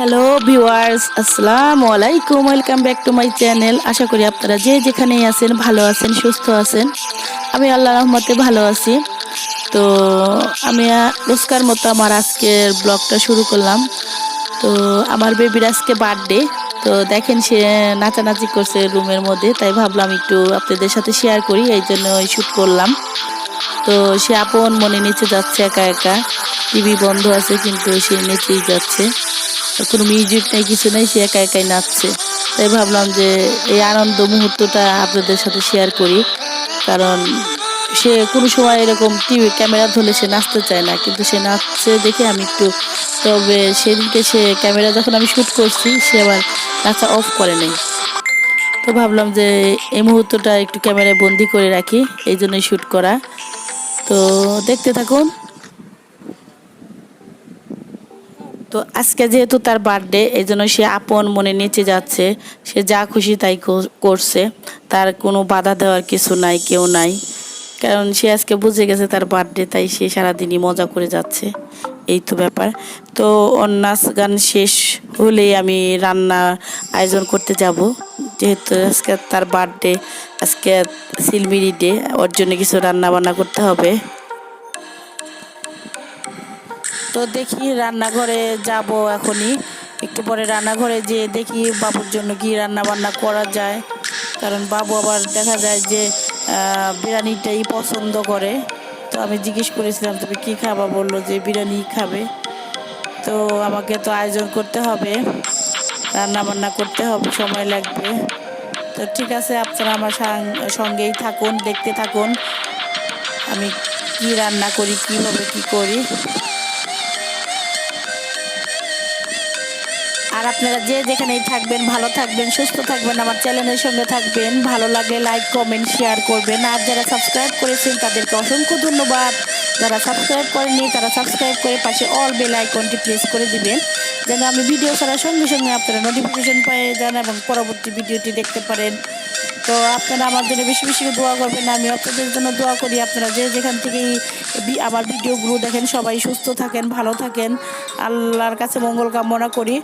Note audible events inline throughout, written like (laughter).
Hello viewers আসসালামু আলাইকুম welcome back to my channel আশা করি আপনারা যে যেখানেই আছেন ভালো আছেন সুস্থ আছেন আমি আল্লাহ রহমতে ভালো আছি তো আমি রোজকার মতো আমার আজকের ব্লগটা শুরু করলাম তো আমার বেবির আজকে বার্থডে তো দেখেন সে নাচানাচি করছে রুমের মধ্যে, তাই ভাবলাম একটু আপনাদের সাথে শেয়ার করি, এই জন্য শ্যুট করলাম। তো সে আপন মনে নিচে যাচ্ছে একা একা। টিভি বন্ধ আছে, কিন্তু সে নিচেই যাচ্ছে। কোনো মিউজিক নেই, কিছু নেই, সে একা একাই নাচছে। তাই ভাবলাম যে এই আনন্দ মুহূর্তটা আপনাদের সাথে শেয়ার করি। কারণ সে কোনো সময় এরকম টিভি ক্যামেরা ধরলে সে নাচতে চায় না, কিন্তু সে নাচছে দেখে আমি একটু তবে সেদিনকে সে ক্যামেরা যখন আমি শ্যুট করছি, সে আবার নাচা অফ করে নেই। তো ভাবলাম যে এই মুহূর্তটা একটু ক্যামেরায় বন্দি করে রাখি, এই জন্যই শ্যুট করা। তো দেখতে থাকুন। তো আজকে যেহেতু তার বার্থডে এই জন্য সে আপন মনে নিচে যাচ্ছে। সে যা খুশি তাই করছে। তার কোনো বাধা দেওয়ার কিছু নাই, কেউ নাই। কারণ সে আজকে বুঝে গেছে তার বার্থডে তাই সে সারাদিনই মজা করে যাচ্ছে। এই তো ব্যাপার। তো নাচ গান শেষ হলেই আমি রান্না আয়োজন করতে যাব। যেহেতু আজকে তার বার্থডে আজকে সিলমিরি ডে ওর জন্য কিছু রান্না বান্না করতে হবে। তো দেখি রান্নাঘরে যাব এখনই। একটু পরে রান্নাঘরে যেয়ে দেখি বাবুর জন্য কি রান্না বান্না করা যায়। কারণ বাবু আবার দেখা যায় যে বিরিয়ানিটাই পছন্দ করে। তো আমি জিজ্ঞেস করেছিলাম, তুমি কি খাবা? বলল যে, বিরিয়ানি খাবে। তো আমাকে তো আয়োজন করতে হবে। রান্না বান্না করতে হবে, সময় লাগবে। তো ঠিক আছে, আপনারা আমার সঙ্গেই থাকুন, দেখতে থাকুন। আমি কি রান্না করি, কীভাবে কি করি। আর আপনারা যে যেখানেই থাকবেন, ভালো থাকবেন, সুস্থ থাকবেন, আমার চ্যানেলের সঙ্গে থাকবেন। ভালো লাগে লাইক কমেন্ট শেয়ার করবেন। আর যারা সাবস্ক্রাইব করেছেন, তাদেরকে অসংখ্য ধন্যবাদ। যারা সাবস্ক্রাইব করেনি তারা সাবস্ক্রাইব করে পাশে অল বেল আইকনটি প্রেস করে দিবেন। যেন আমি ভিডিও ছাড়া সঙ্গে সঙ্গে আপনারা নোটিফিকেশন পেয়ে যান এবং পরবর্তী ভিডিওটি দেখতে পারেন। তো আপনারা আমার জন্য বেশি বেশি দোয়া করবেন আমি আপনাদের জন্য দোয়া করি। আপনারা যে যেখান থেকেই আমার ভিডিওগুলো দেখেন সবাই সুস্থ থাকেন ভালো থাকেন। আল্লাহর কাছে মঙ্গল কামনা করি।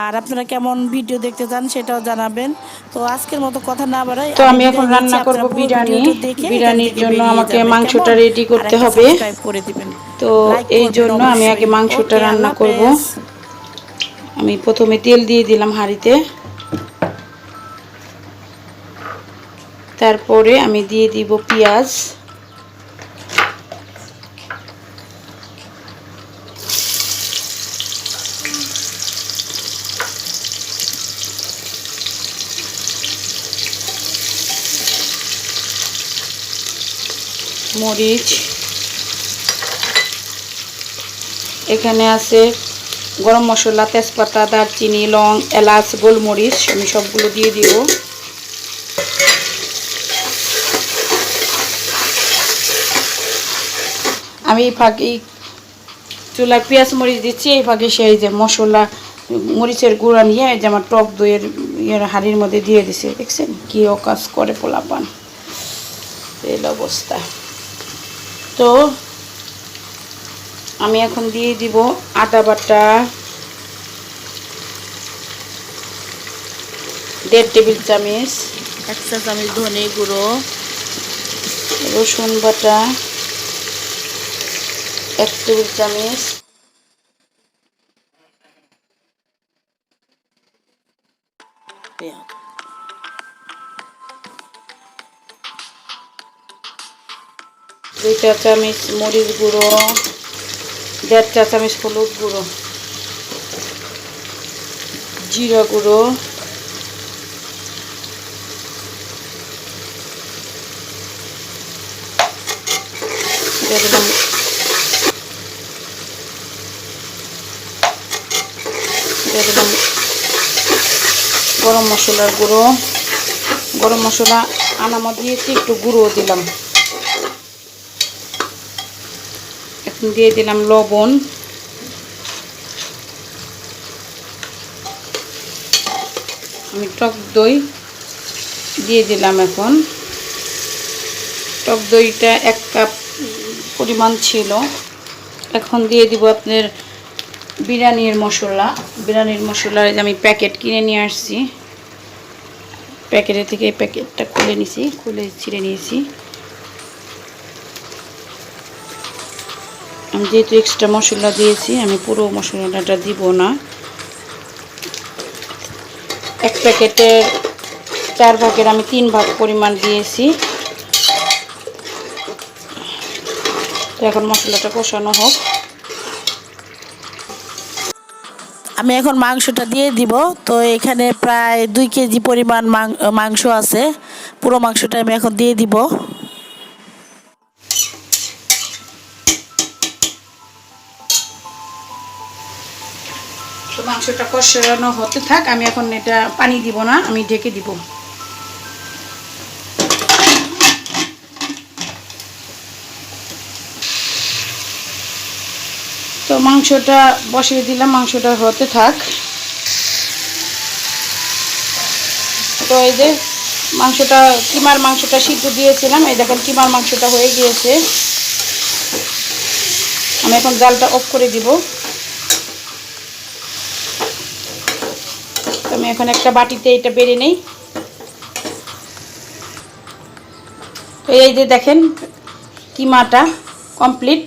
আর আপনারা কেমন ভিডিও দেখতে চান সেটাও জানাবেন। তো আজকের মতো কথা না বাড়াই তো আমি এখন রান্না করব বিরিয়ানি। বিরিয়ানির জন্য আমাকে মাংসটা রেডি করতে হবে। করে দিবেন। তো এই জন্য আমি আগে মাংসটা রান্না করব। আমি প্রথমে তেল দিয়ে দিলাম হাঁড়িতে। তারপরে আমি দিয়ে দিব পেঁয়াজ। মরিচ। এখানে আছে গরম মশলা, তেজপাতা, দারচিনি, লং, এলাচ, গোলমরিচ, আমি সবগুলো দিয়ে দিব। আমি এই ফাঁকে চুলায় পেঁয়াজ মরিচ দিচ্ছি এই ফাঁকে সেই যে মশলা মরিচের গুঁড়া নিয়ে যে আমার টক দইয়ের ইয়ের হাঁড়ির মধ্যে দিয়ে দিছে দেখছেন কি অকাজ করে পোলাপান। এই অবস্থা। তো আমি এখন দিয়ে দিব আদা বাটা দেড় টেবিল চামচ এক চা চামচ ধনে গুঁড়ো রসুন বাটা এক টেবিল চামচ। দুই চা চামচ মরিচ গুঁড়ো, দেড় চা চামচ হলুদ গুঁড়ো, জিরা গুঁড়ো দিয়ে গরম মশলার গুঁড়ো, গরম মশলা, আনামা দিয়েছি একটু গুঁড়ো দিলাম। এখন দিয়ে দিলাম লবণ। আমি টক দই দিয়ে দিলাম এখন। টক দইটা এক কাপ পরিমাণ ছিল। এখন দিয়ে দিব আপনার বিরিয়ানির মশলা। বিরিয়ানির মশলার আমি প্যাকেট কিনে নিয়ে আসছি। প্যাকেটের থেকে প্যাকেটটা খুলে নিছি, খুলে ছিঁড়ে নিয়েছি। আমি যেহেতু এক্সট্রা মশলা দিয়েছি, আমি পুরো মশলাটা দিব না। এক প্যাকেটের চার ভাগের আমি তিন ভাগ পরিমাণ দিয়েছি। এখন মশলাটা কষানো হোক। আমি এখন মাংসটা দিয়ে দিব। তো এখানে প্রায় দুই কেজি পরিমাণ মাংস আছে। পুরো মাংসটা আমি এখন দিয়ে দিব। তো মাংসটা কষানো হতে থাক, আমি এখন এটা পানি দিব না, আমি ঢেকে দিব। তো মাংসটা বসিয়ে দিলাম, মাংসটা হতে থাক। তো এই যে মাংসটা, কিমার মাংসটা সিদ্ধ দিয়েছিলাম, এই দেখেন কিমার মাংসটা হয়ে গিয়েছে। আমি এখন জালটা অফ করে দিব। আমি এখন একটা বাটিতে এটা বেড়ে নেই। এই যে দেখেন কিমাটা কমপ্লিট।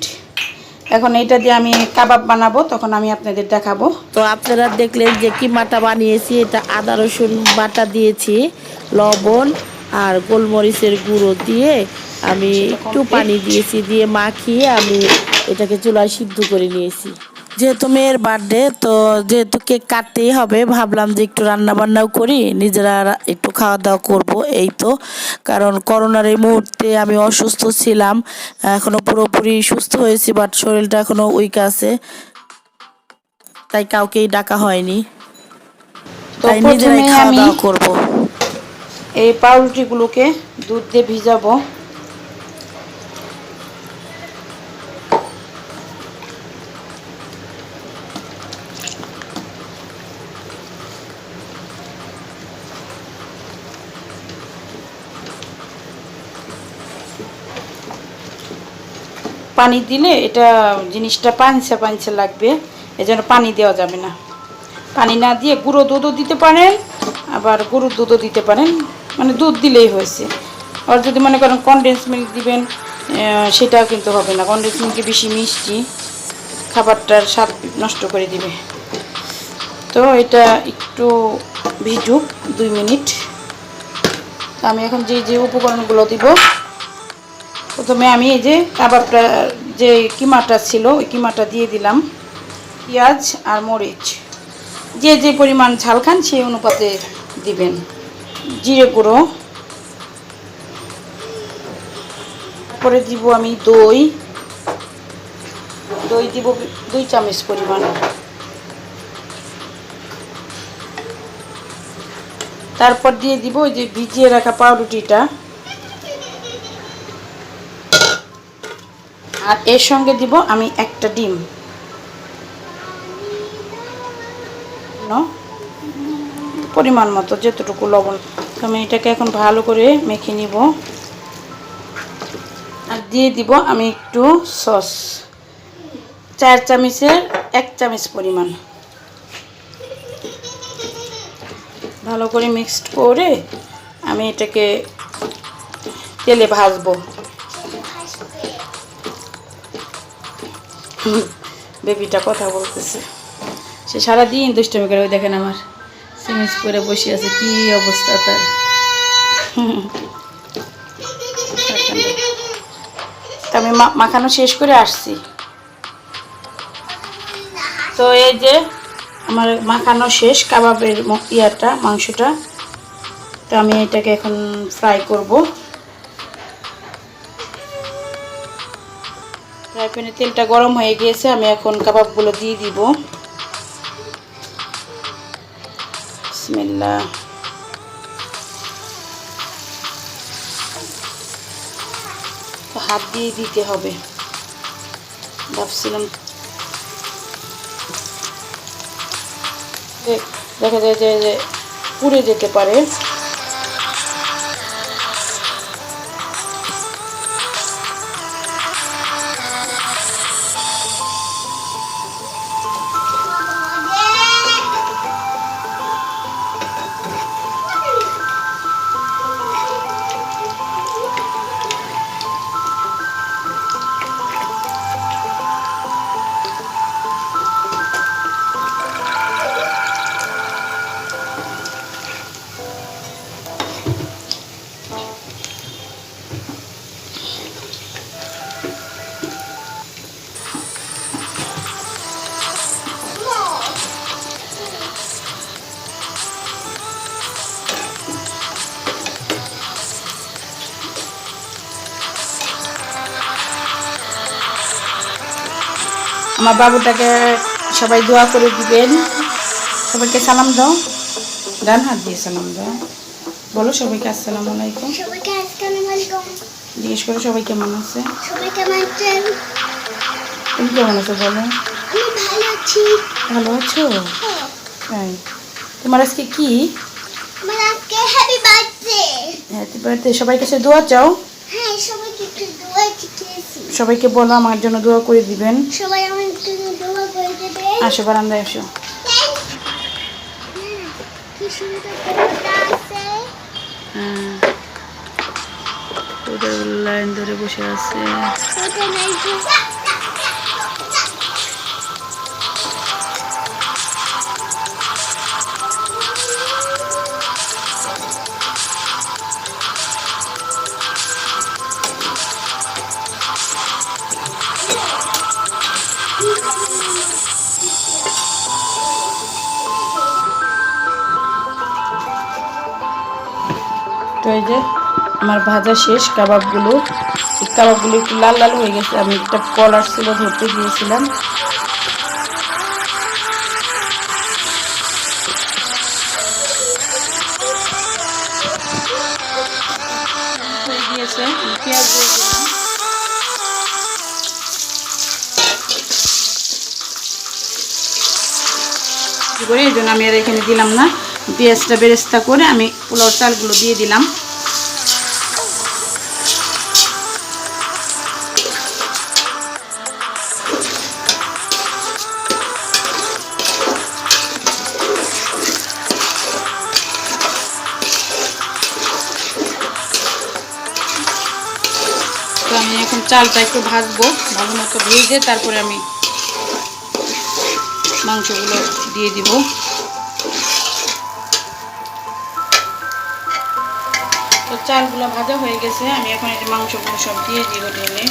এখন এটা দিয়ে আমি কাবাব বানাবো তখন আমি আপনাদের দেখাবো। তো আপনারা দেখলেন যে কি মাটা বানিয়েছি এটা আদা রসুন বাটা দিয়েছি লবণ আর গোলমরিচের গুঁড়ো দিয়ে আমি একটু পানি দিয়েছি দিয়ে মাখিয়ে আমি এটাকে চুলায় সিদ্ধ করে নিয়েছি। যেহেতু মেয়ের বার্থডে তো যেহেতু কেক কাটতেই হবে ভাবলাম যে একটু রান্না বান্নাও করি নিজেরা একটু খাওয়া দাওয়া করব এই তো। কারণ করোনার এই মুহূর্তে আমি অসুস্থ ছিলাম এখনও পুরোপুরি সুস্থ হয়েছি বাট শরীরটা এখনও উইক আছে। তাই কাউকেই ডাকা হয়নি। তাই নিজেরাই খাওয়া দাওয়া করব। এই পাউরুটিগুলোকে দুধ দিয়ে ভিজাবো। পানি দিলে এটা জিনিসটা পাঞ্চা পাঞ্চা লাগবে, এজন্য পানি দেওয়া যাবে না। পানি না দিয়ে গুঁড়ো দুধও দিতে পারেন, আবার গরুর দুধও দিতে পারেন মানে দুধ দিলেই হয়েছে। আর যদি মনে করেন কনডেন্স মিল্ক দিবেন সেটাও কিন্তু হবে না। কনডেন্স মিল্কে বেশি মিষ্টি, খাবারটার স্বাদ নষ্ট করে দিবে। তো এটা একটু ভিজুক, দুই মিনিট। আমি এখন যে যে উপকরণগুলো দিব প্রথমে আমি এই যে কাবাবটা, যে কিমাটা ছিল, ওই কিমাটা দিয়ে দিলাম। পেঁয়াজ আর মরিচ। যে যে পরিমাণ ঝাল খান, সেই অনুপাতে দিবেন। জিরে গুঁড়ো। পরে দিব আমি দই। দই দিব দুই চামচ পরিমাণ। তারপর দিয়ে দিব ওই যে ভিজিয়ে রাখা পাউরুটিটা। আর এর সঙ্গে দিব আমি একটা ডিম? পরিমাণ মতো, যতটুকু লবণ। আমি এটাকে এখন ভালো করে মেখে নিব। আর দিয়ে দিব আমি একটু সস। চার চামচের এক চামচ পরিমাণ। ভালো করে মিক্সড করে আমি এটাকে তেলে ভাজবো। (laughs) বেবিটা কথা বলতেছে। সে সারাদিন দুষ্টমি করে, ওই দেখেন আমার সিমিজ করে বসে আছে, কি অবস্থা তার। আমি মাখানো শেষ করে আসছি। তো এই যে আমার মাখানো শেষ, কাবাবের ইয়াটা, মাংসটা, তো আমি এটাকে এখন ফ্রাই করব। ফ্রাই প্যানে তেলটা গরম হয়ে গিয়েছে, আমি এখন কাবাবগুলো দিয়ে দিব। বিসমিল্লাহ। তো হাত দিয়ে দিতে হবে। ভাবছিলাম দেখ- যায় যে পুড়ে যেতে পারে। আমার বাবুটাকে সবাই দোয়া করে দিবেন। সবাইকে সালাম দাও। ডান হাত দিয়ে সালাম দাও। বলো সবাইকে আসসালাম আলাইকুম। সবাইকে আসসালামু আলাইকুম। জিজ্ঞেস করো সবাই কেমন আছে? সবাই কেমন আছেন? তুমি কেমন আছো বলো? আমি ভালো আছি। ভালো আছো? হ্যাঁ। তাই তোমার আজকে কি? আমার আজকে হ্যাপি বার্থডে হ্যাপি বার্থডে সবাই কাছে দোয়া চাও। হ্যাঁ সবাইকে একটু দোয়া সবাইকে বলো আমার জন্য দোয়া করে দিবেন। সবাই আমার জন্য দোয়া করে দেবে। আসো বারান্দায় আসো। কি সুন্দর আছে। হ্যাঁ। লাইন ধরে বসে আছে। এই যে আমার ভাজা শেষ, কাবাবগুলো। এই কাবাবগুলো একটু লাল লাল হয়ে গেছে, আমি একটা কল আসছিল ধরতে দিয়েছিলাম হয়ে গিয়েছে, পেঁয়াজ দিয়ে দিলাম। কি করে এই জন্য আমি আর এখানে দিলাম না। পেঁয়াজটা বেরেস্তা করে আমি পোলাও চালগুলো দিয়ে দিলাম। তো আমি এখন চালটা একটু ভাজবো, ভালো মতো ভেজে তারপরে আমি মাংসগুলো দিয়ে দিব। চালগুলো ভাজা হয়ে গেছে। আমি এখন এই মাংসগুলো সব দিয়ে দিব ঢেলে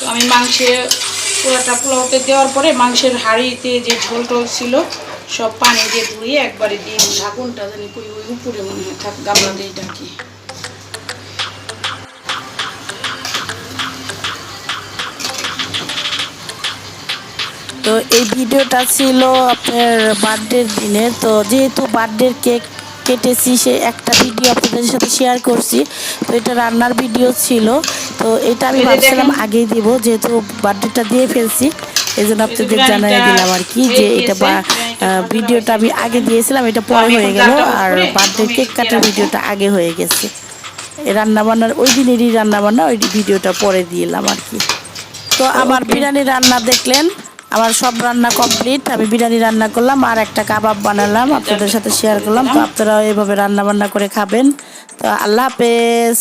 তো আমি মাংসে পুরোটা পোলাওতে দেওয়ার পরে মাংসের হাঁড়িতে যে ঝোল টোল ছিল, সব পানি দিয়ে ধুয়ে একবারে দিয়ে ঢাকুনটা জানি কই, ওই উপরে মনে হয়, থাক, গামলা দিয়ে ঢাকি। তো এই ভিডিওটা ছিল আপনার বার্থডের দিনে। তো যেহেতু বার্থডের কেক কেটেছি, সে একটা ভিডিও আপনাদের সাথে শেয়ার করছি। তো এটা রান্নার ভিডিও ছিল। তো এটা আমি ভাবছিলাম আগেই দিব যেহেতু বার্থডেটা দিয়ে ফেলছি এই জন্য আপনাদের জানাই দিলাম আর কি যে এটা বা- ভিডিওটা আমি আগে দিয়েছিলাম এটা পরে হয়ে গেল আর বার্থডে কেক কাটার ভিডিওটা আগে হয়ে গেছে। রান্নাবান্নার ওই দিনেরই রান্নাবান্না ওই ভিডিওটা পরে দিলাম আর কি। তো আমার বিরিয়ানি রান্না দেখলেন আমার সব রান্না কমপ্লিট আমি বিরিয়ানি রান্না করলাম আর একটা কাবাব বানালাম আপনাদের সাথে শেয়ার করলাম। তো আপনারা এভাবে রান্না বান্না করে খাবেন। তো আল্লাহ হাফেজ।